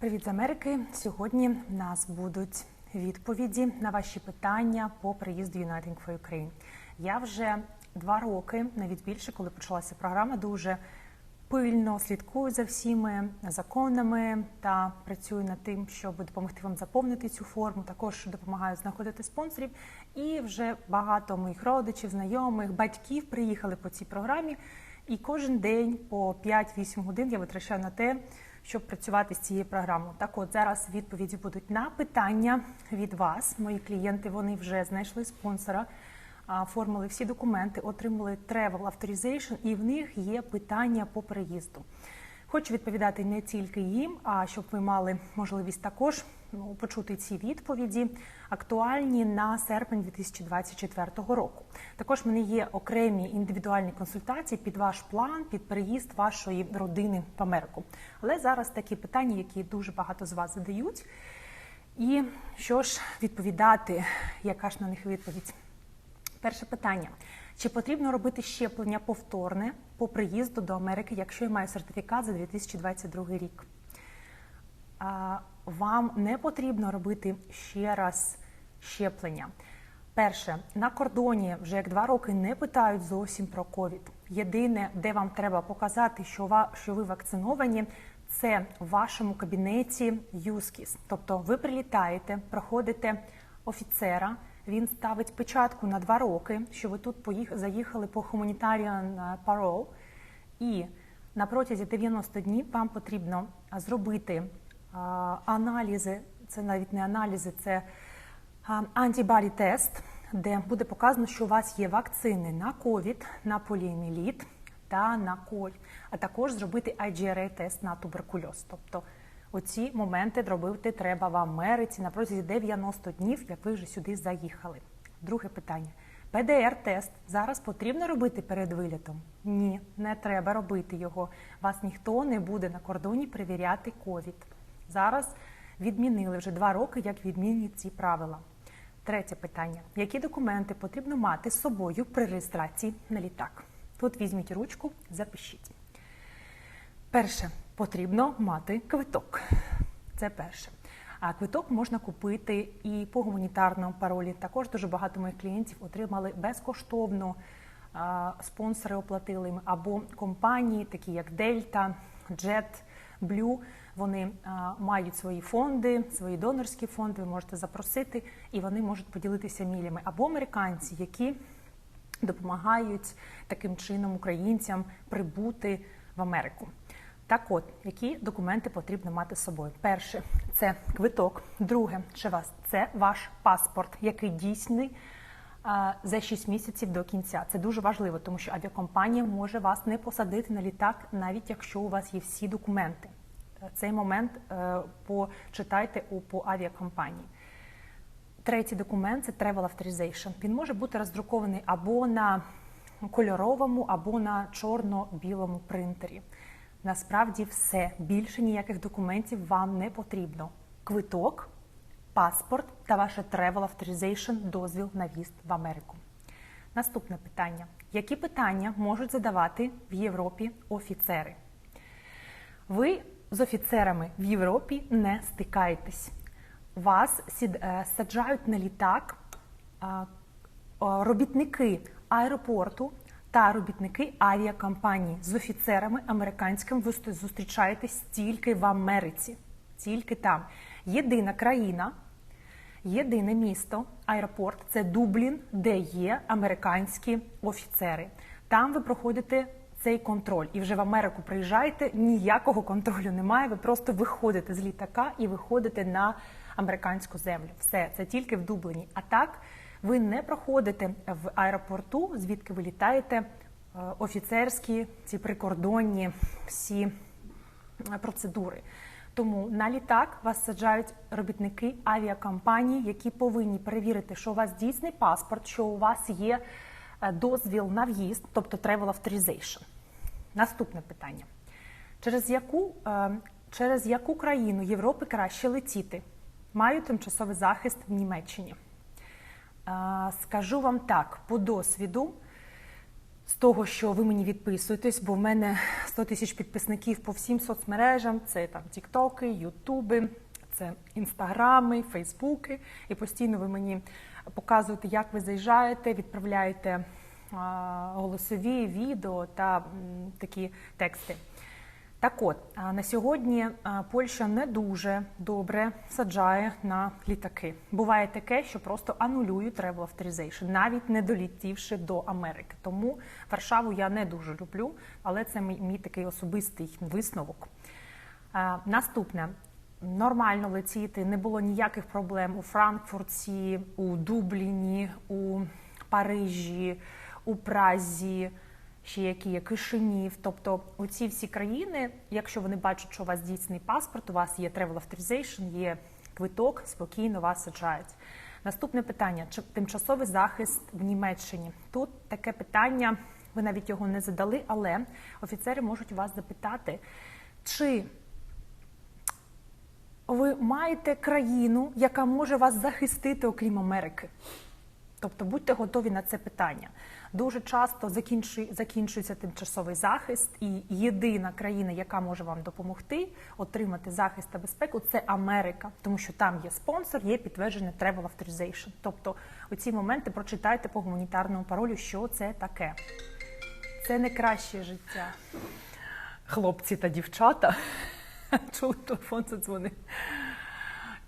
Привіт з Америки. Сьогодні в нас будуть відповіді на ваші питання по приїзду Uniting for Ukraine. Я вже два роки, навіть більше, коли почалася програма, дуже пильно слідкую за всіми законами та працюю над тим, щоб допомогти вам заповнити цю форму. Також допомагаю знаходити спонсорів. І вже багато моїх родичів, знайомих, батьків приїхали по цій програмі. І кожен день по 5-8 годин я витрачаю на те, щоб працювати з цією програмою. Так, от зараз відповіді будуть на питання від вас. Мої клієнти вони вже знайшли спонсора, оформили всі документи, отримали travel authorization, і в них є питання по переїзду. Хочу відповідати не тільки їм, а щоб ви мали можливість також ну, почути ці відповіді, актуальні на серпень 2024 року. Також в мене є окремі індивідуальні консультації під ваш план, під переїзд вашої родини в Америку. Але зараз такі питання, які дуже багато з вас задають. І що ж відповідати, яка ж на них відповідь? Перше питання: чи потрібно робити щеплення повторне по приїзду до Америки, якщо я маю сертифікат за 2022 рік? Вам не потрібно робити ще раз щеплення. Перше, на кордоні вже як два роки не питають зовсім про ковід. Єдине, де вам треба показати, що ви вакциновані, це в вашому кабінеті ЮСКІС. Тобто ви прилітаєте, проходите офіцера, він ставить печатку на два роки, що ви тут поїх- заїхали по humanitarian parole, і на протязі 90 днів вам потрібно зробити аналізи, це навіть не аналізи, це антибody тест, де буде показано, що у вас є вакцини на ковід, на поліоміеліт та на коль, а також зробити IGRA тест на туберкульоз. Тобто оці моменти зробити треба в Америці на протязі 90 днів, як ви вже сюди заїхали. Друге питання. ПДР-тест зараз потрібно робити перед вилітом? Ні, не треба робити його. Вас ніхто не буде на кордоні перевіряти ковід. Зараз відмінили вже два роки, як відмінні ці правила. Третє питання: які документи потрібно мати з собою при реєстрації на літак? Тут візьміть ручку, запишіть. Перше, потрібно мати квиток. Це перше. А квиток можна купити і по гуманітарному паролі. Також дуже багато моїх клієнтів отримали безкоштовно. Спонсори оплатили або компанії, такі як Delta, Jet, Blue. Вони мають свої фонди, свої донорські фонди. Ви можете запросити, і вони можуть поділитися мілями. Або американці, які допомагають таким чином українцям прибути в Америку. Так от, які документи потрібно мати з собою? Перше це квиток. Друге, це ваш паспорт, який дійсний за 6 місяців до кінця. Це дуже важливо, тому що авіакомпанія може вас не посадити на літак, навіть якщо у вас є всі документи. Е, Цей момент е, почитайте по авіакомпанії. Третій документ це Travel Authorization. Він може бути роздрукований або на кольоровому, або на чорно-білому принтері. Насправді все. Більше ніяких документів вам не потрібно. Квиток, паспорт та ваше Travel Authorization – дозвіл на в'їзд в Америку. Наступне питання: які питання можуть задавати в Європі офіцери? Ви з офіцерами в Європі не стикаєтесь. Вас е, саджають на літак робітники аеропорту та робітники авіакомпанії з офіцерами американськими ви зустрічаєтесь тільки в Америці, тільки там. Єдина країна, єдине місто, аеропорт це Дублін, де є американські офіцери. Там ви проходите цей контроль. І вже в Америку приїжджаєте, ніякого контролю немає. Ви просто виходите з літака і виходите на американську землю. Все, це тільки в Дубліні. А так ви не проходите в аеропорту, звідки ви літаєте, е, офіцерські, ці прикордонні всі процедури. Тому на літак вас саджають робітники авіакомпаній, які повинні перевірити, що у вас дійсний паспорт, що у вас є е, дозвіл на в'їзд, тобто travel authorization. Наступне питання: через яку, е, через яку країну Європи краще летіти? Маю тимчасовий захист в Німеччині. Е, Скажу вам так, по досвіду з того, що ви мені відписуєтесь, бо в мене 100 тисяч підписників по всім соцмережам. Це там Тіктоки, Ютуби, це інстаграми, Фейсбуки. І постійно ви мені показуєте, як ви заїжджаєте, відправляєте голосові відео та такі тексти. Так от, на сьогодні Польща не дуже добре саджає на літаки. Буває таке, що просто анулюють travel authorization, навіть не долітівши до Америки. Тому Варшаву я не дуже люблю, але це мій, мій такий особистий висновок. Наступне. Нормально летіти, не було ніяких проблем у Франкфурті, у Дубліні, у Парижі, у Празі, ще які є Кишинів. Тобто у ці всі країни, якщо вони бачать, що у вас дійсний паспорт, у вас є travel authorization, є квиток, спокійно вас саджають. Наступне питання: чи тимчасовий захист в Німеччині? Тут таке питання, ви навіть його не задали, але офіцери можуть вас запитати, чи ви маєте країну, яка може вас захистити, окрім Америки. Тобто будьте готові на це питання. Дуже часто закінчує- закінчується тимчасовий захист, і єдина країна, яка може вам допомогти отримати захист та безпеку, це Америка, тому що там є спонсор, є підтверджене travel authorization. Тобто у ці моменти прочитайте по гуманітарному паролю, що це таке. Це не краще життя. Хлопці та дівчата. Чули телефон задзвонив.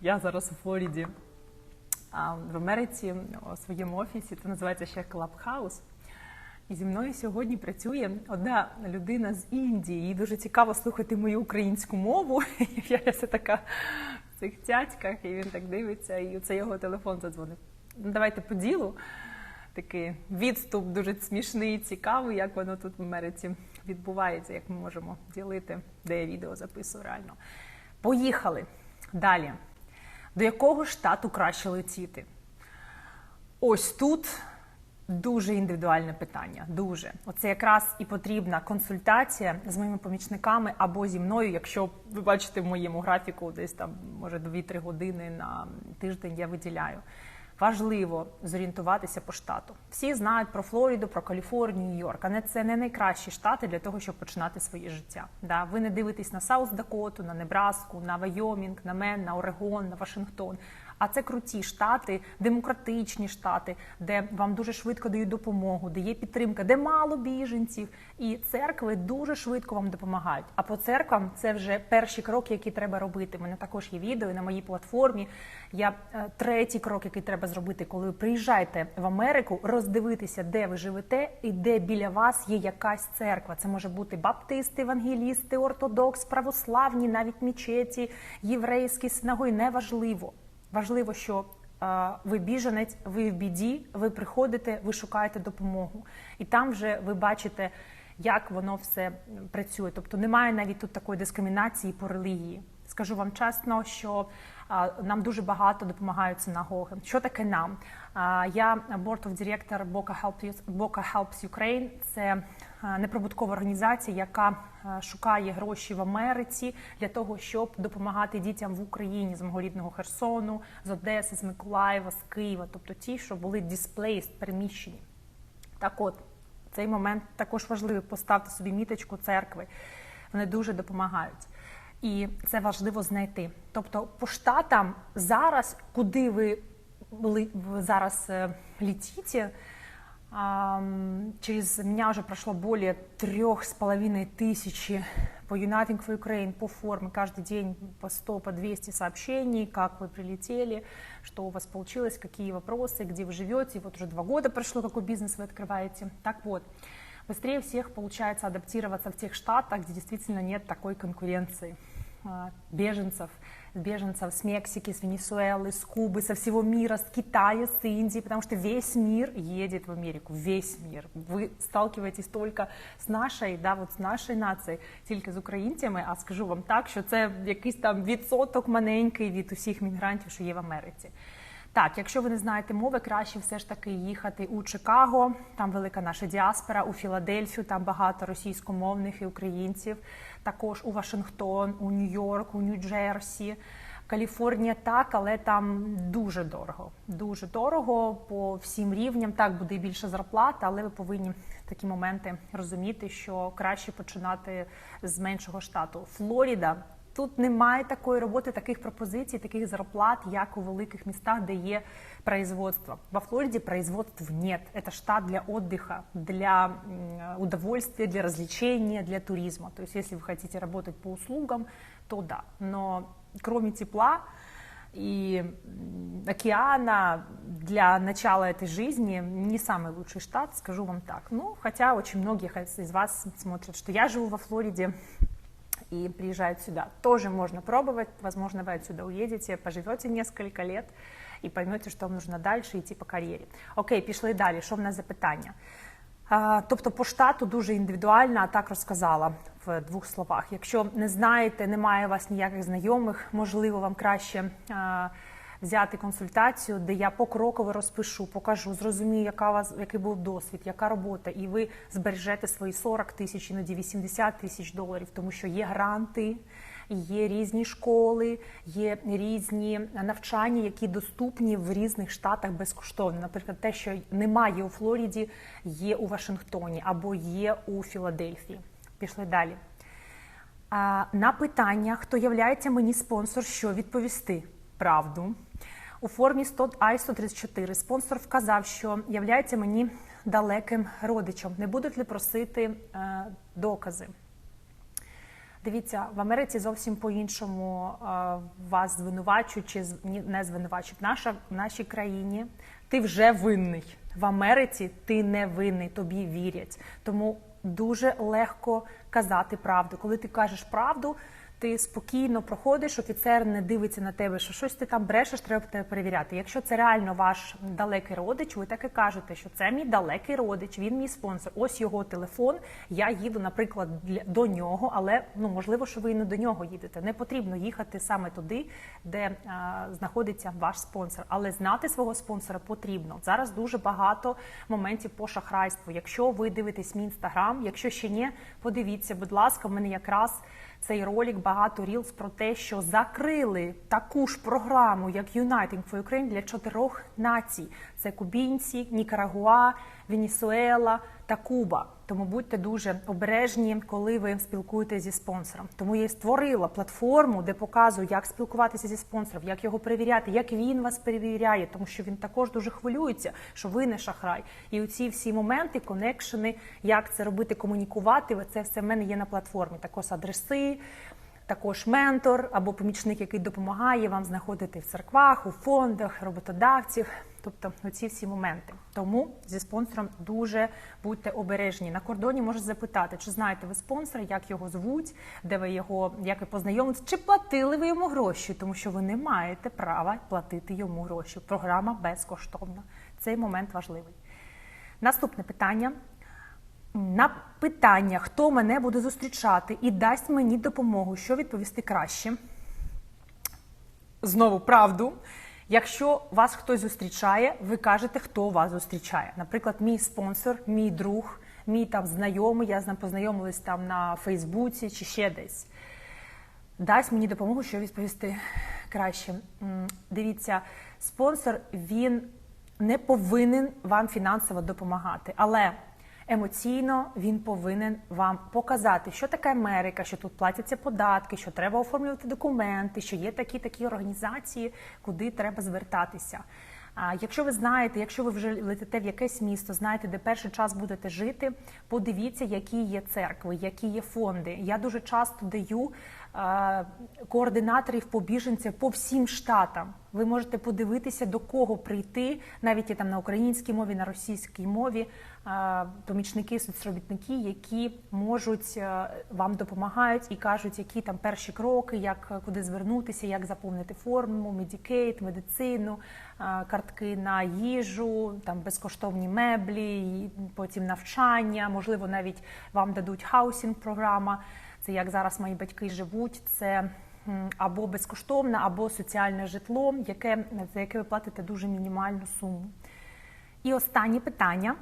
Я зараз у Флориді. А в Америці у своєму офісі це називається ще Clubhouse. І зі мною сьогодні працює одна людина з Індії. Їй дуже цікаво слухати мою українську мову. Я все така в цих цяцьках, і він так дивиться, і це його телефон задзвонив. Ну, давайте по ділу. Такий відступ дуже смішний, цікавий, як воно тут в Америці відбувається, як ми можемо ділити, де я відео записую реально. Поїхали далі. До якого штату краще летіти? Ось тут дуже індивідуальне питання. Дуже. Оце якраз і потрібна консультація з моїми помічниками або зі мною, якщо ви бачите в моєму графіку, десь там, може, 2-3 години на тиждень я виділяю. Важливо зорієнтуватися по штату. Всі знають про Флориду, про Каліфорнію, Нью-Йорк, але це не найкращі штати для того, щоб починати своє життя. Да? Ви не дивитесь на Саус Дакоту, на Небраску, на Вайомінг, на Мен, на Орегон, на Вашингтон. А це круті штати, демократичні штати, де вам дуже швидко дають допомогу, де є підтримка, де мало біженців, і церкви дуже швидко вам допомагають. А по церквам це вже перші кроки, які треба робити. У мене також є відео на моїй платформі. Я е, третій крок, який треба зробити, коли ви приїжджаєте в Америку, роздивитися, де ви живете і де біля вас є якась церква. Це може бути баптисти, евангелісти, ортодокс, православні, навіть мічеті, єврейські синагоги. Неважливо. Важливо, що ви біженець, ви в біді, ви приходите, ви шукаєте допомогу, і там вже ви бачите, як воно все працює. Тобто немає навіть тут такої дискримінації по релігії. Скажу вам чесно, що нам дуже багато допомагають синагоги. Що таке нам? Я board of director Boca Helps, Ukraine. Це неприбуткова організація, яка шукає гроші в Америці для того, щоб допомагати дітям в Україні з мого рідного Херсону, з Одеси, з Миколаєва, з Києва, тобто ті, що були displaced, переміщені. Так от, цей момент також важливий. Поставте собі міточку церкви. Вони дуже допомагають І це важливо знайти. Тобто, по штатам зараз, куди ви ли- в- зараз е, летите, ам, через меня уже прошло более трех с половиной тысячи по Uniting for Ukraine, по форме, каждый день по 100, по 200 сообщений, как вы прилетели, что у вас получилось, какие вопросы, где вы живете. Вот уже два года прошло, какой бизнес вы открываете. Так вот, быстрее всех получается адаптироваться в тех штатах, где действительно нет такой конкуренции а, беженцев, беженцев с Мексики, с Венесуэлы, с Кубы, со всего мира, с Китая, с Индии, потому что весь мир едет в Америку, весь мир. Ви сталкиваетесь только з нашої, да, от з нашої нації, тільки з українцями, а скажу вам так, що це якийсь там відсоток маленький від усіх мігрантів, що є в Америці. Так, якщо ви не знаєте мови, краще все ж таки їхати у Чикаго, там велика наша діаспора, у Філадельфію, там багато російськомовних і українців, також у Вашингтон, у Нью-Йорк, у Нью-Джерсі. Каліфорнія так, але там дуже дорого. Дуже дорого по всім рівням. Так буде більше зарплата, але ви повинні такі моменти розуміти, що краще починати з меншого штату. Флоріда. Тут немає такої роботи, таких пропозицій, таких зарплат, як у великих містах, де є производство. Во Флориде производств нет. Это штат для отдыха, для м, удовольствия, для развлечения, для туризма. То есть, если вы хотите работать по услугам, то да. Но кроме тепла и м, океана для начала этой жизни не самый лучший штат, скажу вам так. Ну, хотя очень многие из вас смотрят, что я живу во Флориде, и приезжают сюда. Тоже можно пробовать, возможно, вы отсюда уедете, поживете несколько лет і поймете, що вам нужно далі йти по кар'єрі. Окей, пішли далі. Що в нас за питання? Тобто по штату дуже індивідуально, а так розказала в двох словах. Якщо не знаєте, немає у вас ніяких знайомих, можливо, вам краще взяти консультацію, де я покроково розпишу, покажу, зрозумію, яка у вас який був досвід, яка робота, і ви збережете свої 40 тисяч, іноді 80 тисяч доларів, тому що є гранти. Є різні школи, є різні навчання, які доступні в різних штатах безкоштовно. Наприклад, те, що немає у Флориді, є у Вашингтоні або є у Філадельфії. Пішли далі. На питання, хто являється мені спонсор, що відповісти правду. У формі 100 I-134 спонсор вказав, що являється мені далеким родичем. Не будуть ли просити е, докази? Дивіться, в Америці зовсім по-іншому е, вас звинувачують чи не звинувачують. Наша в нашій країні ти вже винний. В Америці ти не винний, тобі вірять. Тому дуже легко казати правду. Коли ти кажеш правду, ти спокійно проходиш, офіцер не дивиться на тебе, що щось ти там брешеш, треба тебе перевіряти. Якщо це реально ваш далекий родич, ви так і кажете, що це мій далекий родич, він мій спонсор. Ось його телефон. Я їду, наприклад, для до нього, але ну можливо, що ви і не до нього їдете. Не потрібно їхати саме туди, де а, знаходиться ваш спонсор. Але знати свого спонсора потрібно. Зараз дуже багато моментів по шахрайству. Якщо ви дивитесь мій інстаграм, якщо ще ні, подивіться, будь ласка, в мене якраз цей ролик багато рілс про те, що закрили таку ж програму, як Uniting for Ukraine для чотирьох націй: це кубінці, Нікарагуа, Венесуела та Куба. Тому будьте дуже обережні, коли ви спілкуєтеся зі спонсором. Тому я створила платформу, де показую, як спілкуватися зі спонсором, як його перевіряти, як він вас перевіряє, тому що він також дуже хвилюється, що ви не шахрай. І оці всі моменти, конекшени, як це робити, комунікувати, це все в мене є на платформі. Також адреси. Також ментор або помічник, який допомагає вам знаходити в церквах, у фондах, роботодавців, тобто оці всі моменти. Тому зі спонсором дуже будьте обережні. На кордоні можуть запитати, чи знаєте ви спонсора, як його звуть, де ви його, як ви познайомились, чи платили ви йому гроші, тому що ви не маєте права платити йому гроші. Програма безкоштовна. Цей момент важливий. Наступне питання. На питання, хто мене буде зустрічати і дасть мені допомогу, що відповісти краще. Знову правду. Якщо вас хтось зустрічає, ви кажете, хто вас зустрічає. Наприклад, мій спонсор, мій друг, мій там знайомий, я з ним познайомилась там на Фейсбуці чи ще десь. Дасть мені допомогу, що відповісти краще. Дивіться, спонсор він не повинен вам фінансово допомагати, але емоційно він повинен вам показати, що таке Америка, що тут платяться податки, що треба оформлювати документи, що є такі такі організації, куди треба звертатися. А якщо ви знаєте, якщо ви вже летите в якесь місто, знаєте, де перший час будете жити, подивіться, які є церкви, які є фонди. Я дуже часто даю координаторів по біженцям по всім штатам. Ви можете подивитися, до кого прийти, навіть є там на українській мові, на російській мові, помічники, соцробітники, які можуть е, вам допомагають і кажуть, які там перші кроки, як е, куди звернутися, як заповнити форму, медікейт, медицину, картки на їжу, там безкоштовні меблі, потім навчання, можливо, навіть вам дадуть хаусінг програма. Це як зараз мої батьки живуть. Це або безкоштовне, або соціальне житло, яке за яке ви платите дуже мінімальну суму. І останнє питання.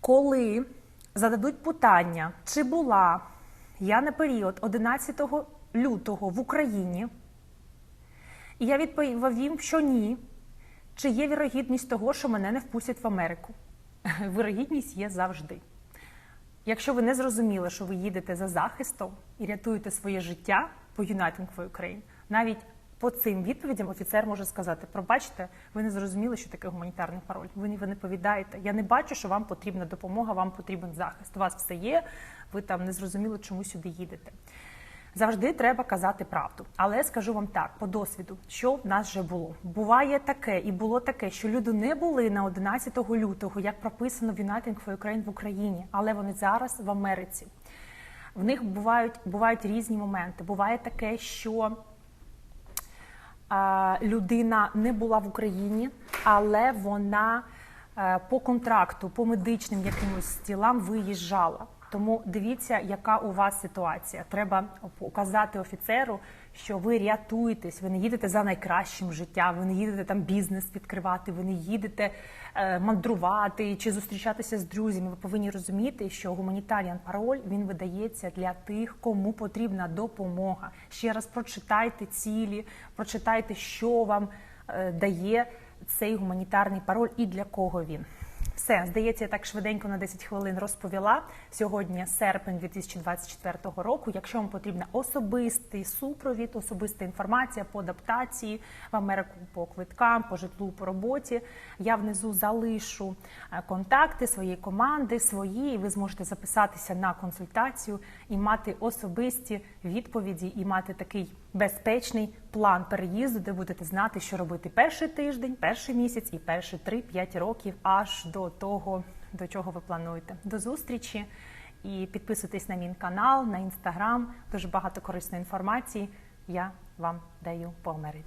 Коли зададуть питання, чи була я на період 11 лютого в Україні, і я відповів їм, що ні, чи є вірогідність того, що мене не впустять в Америку. Вирогідність є завжди. Якщо ви не зрозуміли, що ви їдете за захистом і рятуєте своє життя по Uniting for Ukraine, навіть по цим відповідям офіцер може сказати: пробачте, ви не зрозуміли, що таке гуманітарний пароль. Ви ви не повідаєте. Я не бачу, що вам потрібна допомога, вам потрібен захист. У вас все є. Ви там не зрозуміли, чому сюди їдете. Завжди треба казати правду. Але скажу вам так, по досвіду, що в нас вже було. Буває таке, і було таке, що люди не були на 11 лютого, як прописано в Uniting for Ukraine в Україні, але вони зараз в Америці. В них бувають, бувають різні моменти. Буває таке, що а, людина не була в Україні, але вона е, по контракту, по медичним якимось ділам виїжджала. Тому дивіться, яка у вас ситуація. Треба показати офіцеру, що ви рятуєтесь, ви не їдете за найкращим життям, ви не їдете там бізнес відкривати, ви не їдете е, мандрувати чи зустрічатися з друзями. Ви повинні розуміти, що гуманітаріан пароль він видається для тих, кому потрібна допомога. Ще раз прочитайте цілі, прочитайте, що вам е, дає цей гуманітарний пароль і для кого він. Все, здається, я так швиденько на 10 хвилин розповіла. Сьогодні серпень 2024 року. Якщо вам потрібна особистий супровід, особиста інформація по адаптації в Америку по квиткам, по житлу, по роботі, я внизу залишу е, контакти своєї команди, свої, і ви зможете записатися на консультацію і мати особисті відповіді, і мати такий безпечний план переїзду, де будете знати, що робити перший тиждень, перший місяць і перші 3-5 років аж до того, до чого ви плануєте. До зустрічі і підписуйтесь на мій канал, на інстаграм. Дуже багато корисної інформації я вам даю по Америці.